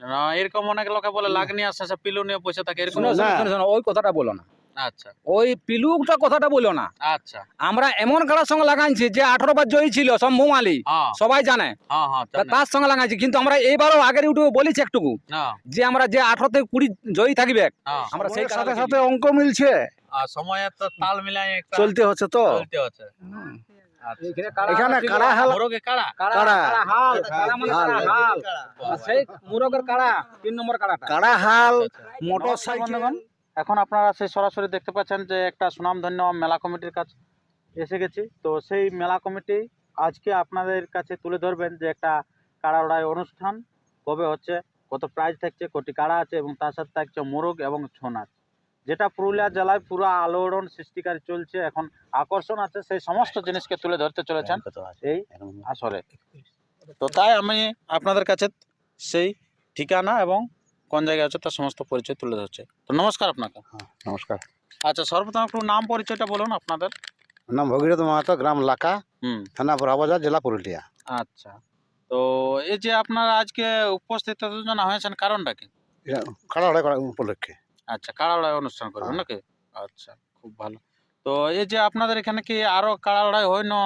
না, এরকম অনেক লোকে বলে পিলু নিয়ে পয়সা থাকে এরকম ওই কথাটা বলো না। আচ্ছা। ওই পিলুকটা কথাটা বলো না। আচ্ছা। আমরা এমন কারার সঙ্গে লাগাইছি যে আঠারো বার জয়ী ছিল শম্ভু মালি হ্যাঁ। সবাই জানে। হ্যাঁ হ্যাঁ তা জানি। তার সঙ্গে লাগাইছি। কিন্তু আমরা এইবারও আগের ইউটিউবে বলেছি একটুকু যে আমরা যে আঠারো থেকে কুড়ি জয়ী থাকবে আমরা সেই সাথে সাথে সাথে অঙ্ক মিলছে। আর সময়ের তো তাল মিলাই চলতে হচ্ছে তো। চলতে হচ্ছে। এখানে কারা হাল মোরগে কাড়া কাড়া। হাল? কাড়া মানে কাড়া, হাল? সেই মুরগের কাড়া তিন নম্বর কাড়াটা কাড়া হাল? মোটর নমস্কার সাইকেল বন্ধুগণ। এখন আপনারা সেই সরাসরি দেখতে পাচ্ছেন যে একটা সুনামধন্য মেলা কমিটির কাছে এসে গেছি। তো সেই মেলা কমিটি আজকে আপনাদের কাছে তুলে ধরবেন যে একটা কাড়া লড়াই অনুষ্ঠান। কবে হচ্ছে? কত প্রাইজ থাকছে? কটি কাড়া আছে? এবং তার সাথে থাকছে মোরগ এবং ছৌ নাচ যেটা পুরুলিয়া জেলায় পুরো আলোড়ন সৃষ্টিকারী চলছে এখন আকর্ষণ আছে সেই সমস্ত জিনিসকে তুলে ধরতে চলেছেন এই আসরে। তো তাই আমি আপনাদের কাছে সেই ঠিকানা এবং কোন জায়গায় আছে তার সমস্ত পরিচয় তুলে ধরছে। তো নমস্কার আপনাকে। নমস্কার। আচ্ছা সর্বপ্রথম একটু নাম পরিচয়টা বলুন আপনাদের। নাম ভগীরথ মাহাতো গ্রাম লাকা হুম। থানা বড়াবাজার জেলা পুরুলিয়া। আচ্ছা তো এই যে আপনারা আজকে উপস্থিত হয়েছেন কারণটা কি? কাড়া উপলক্ষে। আচ্ছা কাড়া লড়াই অনুষ্ঠান করবেন হ্যাঁ। নাকি? আচ্ছা খুব ভালো। তো এই যে আপনাদের এখানে কি আরও কাড়া লড়াই হয় না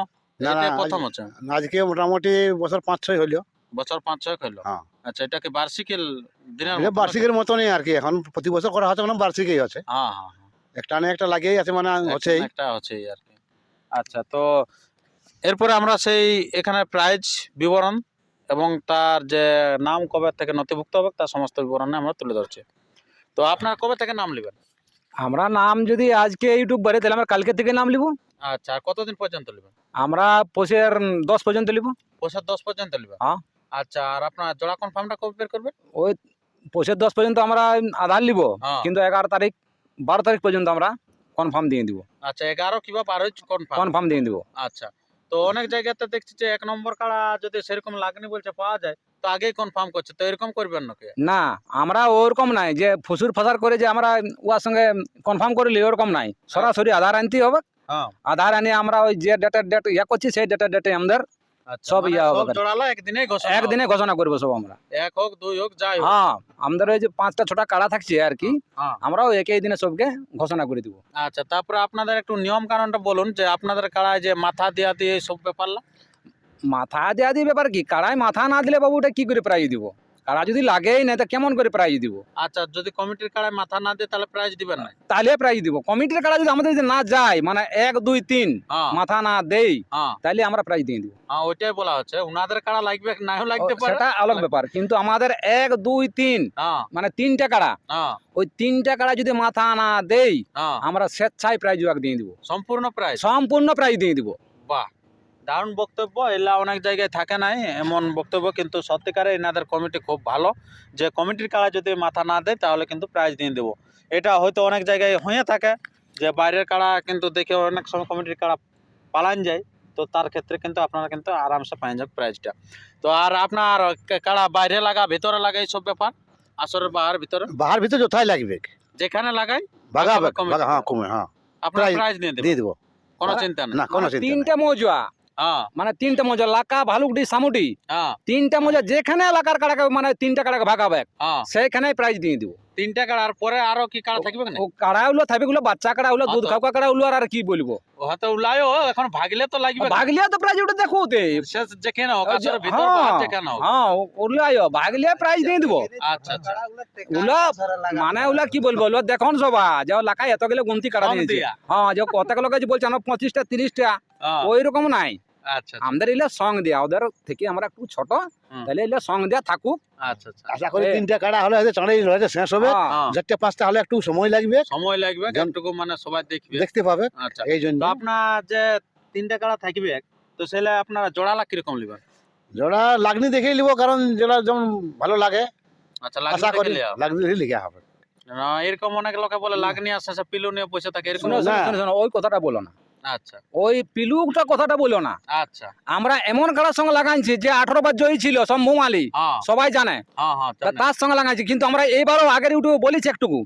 প্রথম হচ্ছে? আজকে মোটামুটি বছর পাঁচ ছয় হইল। বছর পাঁচ ছয় হইল? হ্যাঁ। আচ্ছা এটা কি বার্ষিকের দিনের বার্ষিকের মতনই আর কি এখন প্রতি বছর করা হচ্ছে মানে বার্ষিকই আছে হ্যাঁ হ্যাঁ হ্যাঁ। একটা না একটা লাগিয়েই আছে মানে হচ্ছেই। একটা হচ্ছে আর কি। আচ্ছা তো এরপরে আমরা সেই এখানে প্রাইজ বিবরণ এবং তার যে নাম কবে থেকে নথিভুক্ত হবে তার সমস্ত বিবরণে আমরা তুলে ধরছি। তো আপনার কবে থেকে নাম নেবেন আমরা নাম যদি আজকে ইউটিউব বারে তাহলে আমরা কালকে থেকে নাম লিব আচ্ছা আর কতদিন পর্যন্ত নেবেন আমরা পৌষের দশ পর্যন্ত লিব পয়সার দশ পর্যন্ত নেবেন হ্যাঁ। আচ্ছা আর আপনার জোড়া কনফার্মটা কবে বের করবেন ওই পৌষের দশ পর্যন্ত আমরা আধার লিব হ্যাঁ। কিন্তু এগারো তারিখ বারো তারিখ পর্যন্ত আমরা কনফার্ম দিয়ে দিব আচ্ছা এগারো কিংবা বারোই কনফার্ম কনফার্ম দিয়ে দিব আচ্ছা তো অনেক জায়গাতে দেখছি যে এক নম্বর কাড়া যদি সেরকম লাগনি বলছে পাওয়া যায় তো আগেই কনফার্ম করছে। তো এরকম করবেন নাকি? না আমরা ওরকম নাই যে ফসুর ফাসার করে যে আমরা ওর সঙ্গে কনফার্ম করলি ওরকম নাই। সরাসরি আধার আনতেই হবে। হ্যাঁ। আধার আনে আমরা ওই যে ডেটের ডেট ইয়ে করছি সেই ডেটের ডেটে আমাদের সব মানে ইয়া হবে জোড়ালা একদিনে ঘোষণা একদিনে ঘোষণা করব সব আমরা। এক হোক দুই হোক যাই হ্যাঁ আমাদের ওই যে পাঁচটা ছটা কাড়া থাকছে আর কি হ্যাঁ। আমরাও একই দিনে সবকে ঘোষণা করে দিব। আচ্ছা তারপরে আপনাদের একটু নিয়ম কানুনটা বলুন যে আপনাদের কাড়ায় যে মাথা দিয়া দিয়ে সব ব্যাপারলা? মাথা দেওয়া দিয়ে ব্যাপার কি? কাড়ায় মাথা না দিলে বাবু ওটা কি করে প্রায় দিব? কাড়া যদি লাগেই না তা কেমন করে প্রাইজ দিব? আচ্ছা যদি কমিটির কাড়ায় মাথা না দিয়ে তাহলে প্রাইজ দিবেন না? তাহলে প্রাইজ দিব। কমিটির কাড়া যদি আমাদের যদি না যায় মানে এক দুই তিন হ্যাঁ। মাথা না দেই হ্যাঁ। তাহলে আমরা প্রাইজ দিয়ে দিব। হ্যাঁ ওইটাই বলা হচ্ছে। উনাদের কাড়া লাগবে নাও লাগতে পারে? সেটা আলাদা ব্যাপার। কিন্তু আমাদের এক দুই তিন হ্যাঁ। মানে তিনটা কাড়া ওই তিনটা কাড়া যদি মাথা না দেই আমরা স্বেচ্ছায় প্রাইজ দিয়ে দিব। সম্পূর্ণ প্রাইজ সম্পূর্ণ প্রাইজ দিয়ে দিব। বাহ। দারুণ বক্তব্য এলা অনেক জায়গায় থাকে নাই এমন বক্তব্য কিন্তু সত্যিকারে এনাদের কমিটি খুব ভালো। যে কমিটির কাড়া যদি মাথা না দেয় তাহলে কিন্তু প্রাইজ দিয়ে দেবো। এটা হয়তো অনেক জায়গায় হয়ে থাকে যে বাইরের কাড়া কিন্তু দেখে অনেক সময় কমিটির কাড়া পালান যায় তো তার ক্ষেত্রে কিন্তু আপনারা কিন্তু আরামসে পাই যাবেন প্রাইজটা তো আর আপনার কা- কাড়া বাইরে লাগা ভিতরে লাগা এইসব ব্যাপার? আসরের বাহার ভিতরে? বাহার ভিতরে যথাই লাগবে। যেখানে লাগাই বাগা হ্যাঁ কমে হ্যাঁ। আপনার প্রাইজ দিয়ে দেবো। কোনো চিন্তা নেই। না কোনো চিন্তা নেই। তিনটা মৌজা। হ্যাঁ মানে তিনটা মজা লাকা ভালুকডি সামুটি। হ্যাঁ। তিনটা মৌজা যেখানে এলাকার কাড়াকে মানে তিনটা কাড়াকে ভাগাবে হ্যাঁ। সেইখানে প্রাইজ দিয়ে দিব। তিনটা কাড়া আর পরে আরও কি কাড়া থাকবে না ও কাড়াগুলো থাকবে গুলো বাচ্চা কাড়াগুলো হ্যাঁ দুধ খাওয়া কাড়াগুলো আর আর কি বলব? হয়তো উলায়ও এখন ভাগলে তো লাগবে। না। ভাগলিয়া তো প্রাইজ ওটা দেখো তে শেষ যেখানে হোক ওই আসলে ভিতর বাহার যেখানে হোক। হ্যাঁ ওগুলো ভাগলিয়া প্রাইজ দিয়ে দিব। আচ্ছা আচ্ছা। মানে ওগুলা কি বলব ওগুলো দেখুন সবা যে লাকায় এত গেলে গুনতি কম দিয়েছে। হ্যাঁ যে কত লোক বলছে আমার পঁচিশটা তিরিশটা হ্যাঁ, ওই রকম নাই। আচ্ছা আচ্ছা, আমাদের এলে সং দেয়া ওদের থেকে আমরা একটু ছোট তাহলে এলে সং দেয়া থাকুক। আচ্ছা আচ্ছা। আশা করি তিনটা কাড়া হলে হয়তো চাঁড়াই হয়তো শেষ হবে। হ্যাঁ। চারটে পাঁচটা হলে একটু সময় লাগবে। সময় লাগবে যেন- মানে সবাই দেখবে। দেখতে পাবে। আচ্ছা। এই জন্য। আপনার যে তিনটা কাড়া থাকবে তো সেটা আপনার জোড়ালা কীরকম নেবেন জোড়া লাগনি দেখেই নিব কারণ জোড়া যেমন ভালো লাগে। আচ্ছা আশা লাগনি করি দেখে লাগনি লিখা হবে। এরকম অনেক লোকে বলে লাগনি আসে পিলু নিয়ে পয়সা থাকে এরকম ওই কথাটা বলো না। আচ্ছা। ওই পিলুকটা কথাটা বলো না। আচ্ছা। আমরা এমন কারার সঙ্গে লাগাইছি যে আঠারো বার জয়ী ছিল শম্ভু মালি হ্যাঁ। সবাই জানে। হ্যাঁ হ্যাঁ জানি। তার সঙ্গে লাগাইছি কিন্তু আমরা এইবারও আগের ইউটিউবে বলেছি একটুকু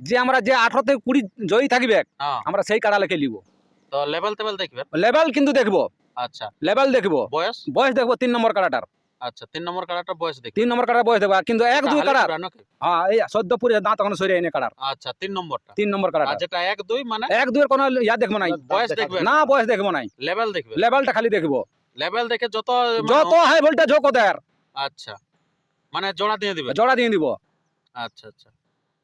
যে আমরা যে আঠারো থেকে কুড়ি জয়ী থাকবে আমরা সেই কাড়া লেখে নিব তো লেভেল টেবেল দেখবেন? লেভেল কিন্তু দেখব। আচ্ছা। লেভেল দেখব। বয়স? বয়স দেখব তিন নম্বর কাড়াটার। আচ্ছা তিন নম্বর কাড়াটা বয়স দেখি। তিন নম্বর কাড়ার বয়স দেখব কিন্তু এক দুই কাড়ার হ্যাঁ এই সদ্য পুরে দাঁত এখন সরিয়ে এনে কাড়ার আচ্ছা তিন নম্বরটা। তিন নম্বর কাড়াটা যেটা এক দুই মানে? এক দুইয়ের কোনো ইয়া দেখব নাই। বয়স দেখবে? না বয়স দেখব নাই। লেভেল দেখবে? লেভেলটা খালি দেখব। লেভেল দেখে যত মানে- যত হাই ভোল্টেজ হোক ওদের। আচ্ছা মানে জোড়া দিয়ে দিবে? জোড়া দিয়ে দিব। আচ্ছা আচ্ছা।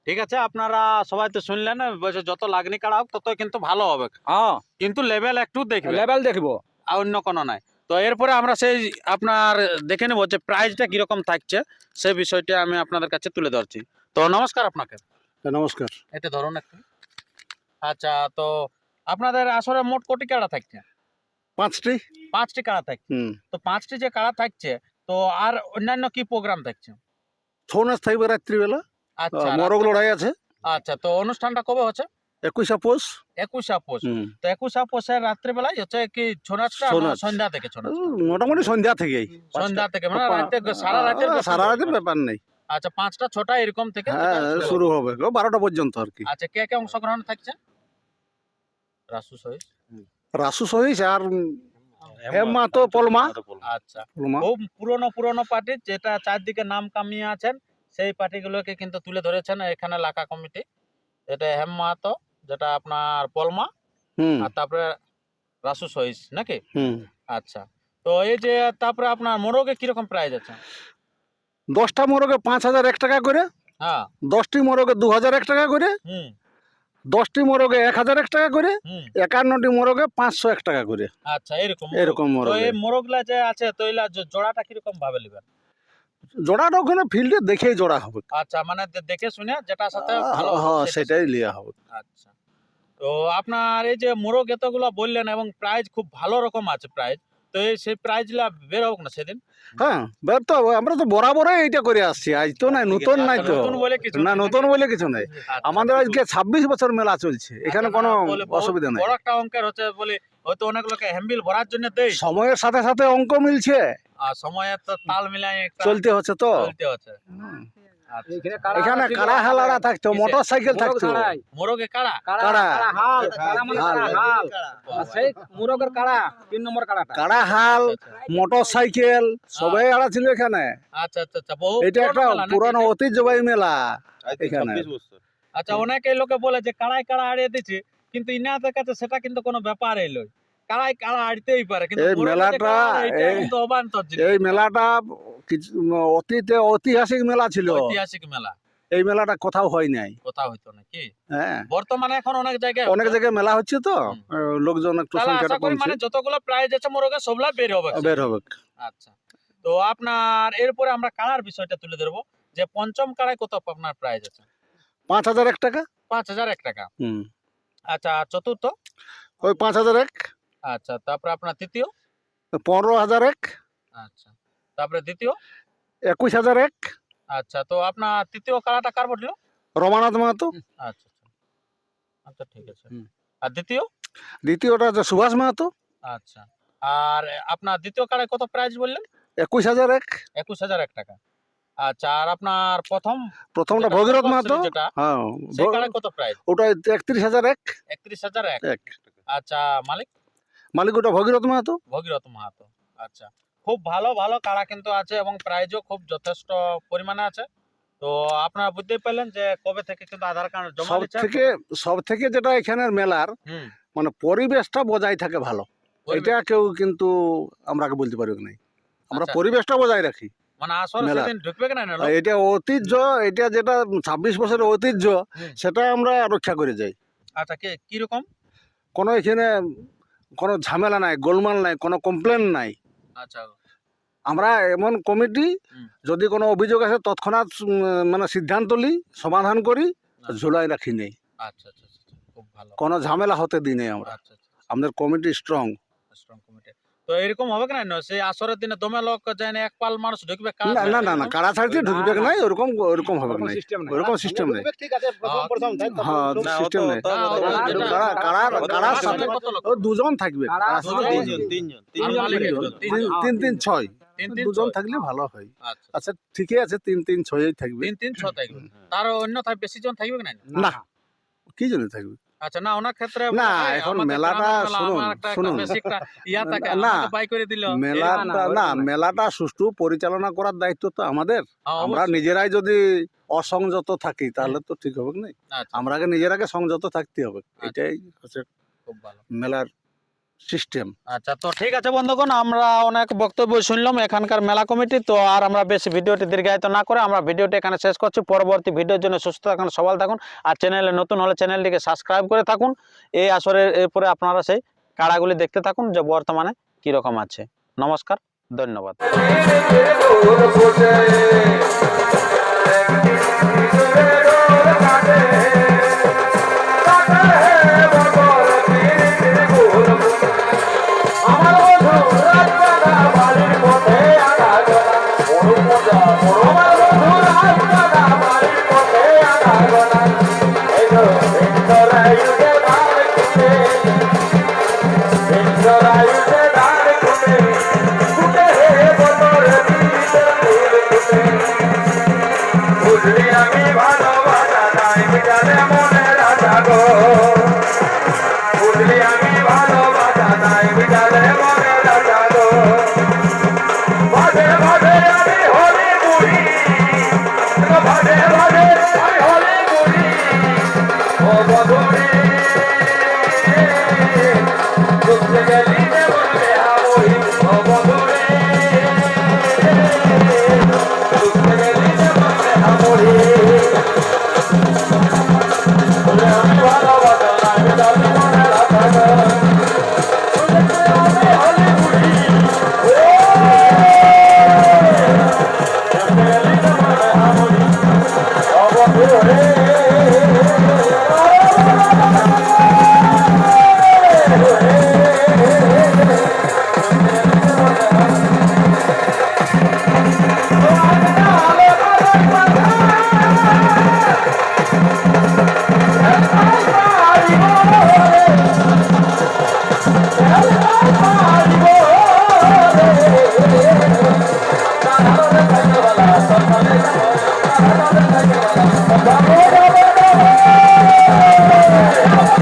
ঠিক আছে আপনারা সবাই তো শুনলেন বলছে যত লাগনি কাড়া হোক তত কিন্তু ভালো হবে। হ্যাঁ। কিন্তু লেভেল একটু দেখবে। লেভেল দেখব। আর অন্য কোনো নাই। তো এরপরে আমরা সেই আপনার দেখে নেব যে প্রাইসটা কীরকম থাকছে সেই বিষয়টা আমি আপনাদের কাছে তুলে ধরছি। তো নমস্কার আপনাকে। নমস্কার। এটা ধরুন একটু। আচ্ছা তো আপনাদের আসলে মোট কোটি কাড়া থাকছে? পাঁচটি। পাঁচটি কাড়া থাকছে? তো পাঁচটি যে কাড়া থাকছে তো আর অন্যান্য কি প্রোগ্রাম থাকছে? ছৌ নাচ থাকবে রাত্রিবেলা। আচ্ছা মরগ লড়াই আছে। আচ্ছা তো অনুষ্ঠানটা কবে হচ্ছে? একুশে পোষ একুশ আপোষ। তো একুশ আপোষের রাত্রিবেলায় হচ্ছে কি ছৌ নাচটা ছৌ না নাচ। সন্ধ্যা থেকে ছৌ মোটামুটি সন্ধ্যা থেকেই। সন্ধ্যা থেকে মানে রাতে সারা রাতের সারা রাতের ব্যাপার। ব্যাপার নেই। আচ্ছা পাঁচটা ছটা এরকম থেকে হ্যাঁ শুরু শুরু হবে। হবে বারোটা পর্যন্ত আর কি। আচ্ছা কে কে অংশগ্রহণ থাকছে? রাসু সহিত রাসু সহিস আর হেমা তো পলমা। আচ্ছা খুব পুরনো পুরনো পার্টি যেটা চারদিকে নাম কামিয়ে আছেন সেই পার্টিগুলোকে কিন্তু তুলে ধরেছেন এখানে লাকা কমিটি। এটা হেম মাহাতো যেটা আপনার পলমা হুম। আর তারপরে রাসু সহিস নাকি? হুম। আচ্ছা। তো এই যে তারপরে আপনার মোরগে কীরকম প্রাইস আছে? দশটা মোরগে পাঁচ হাজার এক টাকা করে। হ্যাঁ। দশটি মোরগে দু হাজার এক টাকা করে। হুম। দশটি মোরগে এক হাজার এক টাকা করে। একান্নটি মোরগে পাঁচশো এক টাকা করে। আচ্ছা এরকম এরকম মোরগে। এই মোরগলা যে আছে তো জোড়াটা কীরকম ভাবে নেবেন? জোড়াটা ওখানে ফিল্ডে দেখেই জোড়া হবে। আচ্ছা মানে দেখে শুনে যেটার সাথে হ্যাঁ সেটাই। লিয়া হবে। আচ্ছা। তো আপনার এই যে মোরগ এতগুলো বললেন এবং প্রাইজ খুব ভালো রকম আছে প্রাইজ তো এই সেই প্রাইজগুলা বের হোক না সেদিন? হ্যাঁ বের তো আমরা তো বরাবরই এইটা করে আসছি। আজ তো নাই নতুন নাই আচ্ছা, তো। নতুন বলে কিছু না নতুন বলে কিছু নাই। আচ্ছা, আমাদের আজকে ছাব্বিশ বছর মেলা চলছে। এখানে আচ্ছা, কোনো অসুবিধা নেই। বড় একটা অঙ্কের হচ্ছে বলে হয়তো অনেক লোকে হ্যাম্বিল ভরার জন্য দেয় সময়ের সাথে সাথে অঙ্ক মিলছে। আর সময়ের তো তাল মিলাই চলতে হচ্ছে তো। চলতে হচ্ছে। আচ্ছা, এখানে কাড়া হালাড়া থাকতো? মোটর সাইকেল থাকতো। মোরগে কাড়া কাড়া হাল? কাড়া মানে হাল। হাল। আর সেই মুরগের কাড়া তিন নম্বর কাড়াটা কাড়া হাল? আচ্ছা, মোটর সাইকেল সবাই আড়া ছিল এখানে। আচ্ছা আচ্ছা আচ্ছা। বহু এটা একটা পুরনো ঐতিহ্যবাহী মেলা এখানে। আচ্ছা অনেকে লোকে বলে যে কাড়াই কাড়া আড়িয়ে দিচ্ছে কিন্তু ইনাদের কাছে সেটা কিন্তু কোনো ব্যাপার এলো। কাড়াই কাড়া আড়তেই পারে কিন্তু এই মেলাটা, এই- কিন্তু অবান্তর এই মেলাটা অতীতে ঐতিহাসিক মেলা ছিল। ঐতিহাসিক মেলা। এই মেলাটা কোথাও হয় নাই। কোথাও হইতো নাকি হ্যাঁ। বর্তমানে এখন অনেক জায়গায় অনেক জায়গায় মেলা হচ্ছে তো? লোকজন একটু সংখ্যাটা করি কমছে। মানে যতগুলো প্রাইজ আছে মোরগে সবলা বের হবে বের হবে। আচ্ছা। তো আপনার এরপরে আমরা কাড়ার বিষয়টা তুলে ধরবো। যে পঞ্চম কাড়ায় কত আপনার প্রাইজ আছে? পাঁচ হাজার এক টাকা। পাঁচ হাজার এক টাকা। হুম। আচ্ছা আর চতুর্থ? ওই পাঁচ হাজার এক। আচ্ছা তারপরে আপনার তৃতীয়? পনেরো হাজার এক। আচ্ছা তারপরে দ্বিতীয়? একুশ হাজার এক। আচ্ছা তো আপনার তৃতীয় কাড়াটা কার পড়ল রমানাথ মাহাতো। আচ্ছা আচ্ছা। আচ্ছা ঠিক আছে। আর দ্বিতীয়? দ্বিতীয়টা সুভাষ মাহাতো। আচ্ছা আর আপনার দ্বিতীয় কাড়ায় কত প্রাইজ বললেন? একুশ হাজার এক। একুশ হাজার এক টাকা। আচ্ছা আর আপনার প্রথম? প্রথমটা ভগীরথ মাহাতো। যেটা হ্যাঁ কত প্রাইজ ওটা একত্রিশ হাজার এক। একত্রিশ হাজার এক? আচ্ছা মালিক? মালিক ওটা ভগীরথ মাহাতো। ভগীরথ মাহাতো আচ্ছা। খুব ভালো ভালো কাড়া কিন্তু আছে এবং প্রাইজও খুব যথেষ্ট পরিমাণে আছে। তো আপনারা বুঝতেই পারলেন যে কবে থেকে কিন্তু আধার কার্ড জমা সব থেকে সব থেকে যেটা এখানের মেলার মানে পরিবেশটা বজায় থাকে ভালো। এটা কেউ কিন্তু আমরা বলতে পারি নাই। আমরা আচ্ছা। পরিবেশটা বজায় রাখি। মানে এটা ঐতিহ্য এটা যেটা ছাব্বিশ বছরের ঐতিহ্য সেটা আমরা রক্ষা করে যাই। আচ্ছা কি কীরকম? কোনো এখানে কোনো ঝামেলা নাই গোলমাল নাই কোনো কমপ্লেন নাই। আচ্ছা। আমরা এমন কমিটি যদি কোনো অভিযোগ আছে তৎক্ষণাৎ মানে সিদ্ধান্ত নিই সমাধান করি ঝুলাই রাখি নেই। আচ্ছা আচ্ছা আচ্ছা, আচ্ছা, কোনো ঝামেলা হতে দিই নেই আমরা। আচ্ছা আচ্ছা আমাদের কমিটি স্ট্রং তো এরকম হবে কিনা না? সেই আসরের দিনে দমে লোক যায় না এক পাল মানুষ ঢুকবে না না না না কাড়া ছাড়তে ঢুকবে না। ওরকম ওরকম হবে নাই সিস্টেম নাই। ওরকম সিস্টেম নেই। হ্যাঁ সিস্টেম নেই। না, কাড়া- কাড়ার- কাড়ার সাথে ও দুজন থাকবে। তিন- তিন- তিন তিন ছয়। তিন তিন দুজন থাকলে ভালো হয়। আচ্ছা। আচ্ছা ঠিকই আছে তিন তিন ছয়ই থাকবে। তিন তিন ছ থাকবে। তার অন্য বেশি জন থাকবে কিনা না। কি জন্য থাকবে? আচ্ছা না ওনার ক্ষেত্রে না, এখন মেলাটা শুনুন, আমার শুনুন। ইয়া থাকে না, বাই করে দিল। মেলাটা না। মেলাটা সুষ্ঠু পরিচালনা করার দায়িত্ব তো আমাদের। আমরা নিজেরাই যদি অসংযত থাকি তাহলে তো ঠিক হবে না আমরা আমরাকে নিজেরাকে সংযত থাকতে হবে। এটাই হচ্ছে মেলার সিস্টেম আচ্ছা তো ঠিক আছে বন্ধুগণ আমরা অনেক বক্তব্য শুনলাম এখানকার মেলা কমিটি তো আর আমরা বেশি ভিডিওটি দীর্ঘায়িত না করে আমরা ভিডিওটি এখানে শেষ করছি পরবর্তী ভিডিওর জন্য সুস্থ থাকুন সবাল থাকুন আর চ্যানেলে নতুন হলে চ্যানেলটিকে সাবস্ক্রাইব করে থাকুন এই আসরের এরপরে আপনারা সেই কাড়াগুলি দেখতে থাকুন যে বর্তমানে কীরকম আছে নমস্কার ধন্যবাদ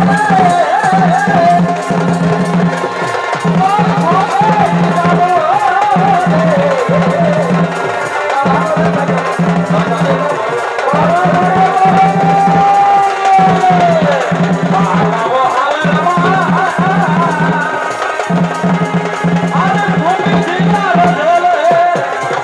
Hey, hey, hey, hey.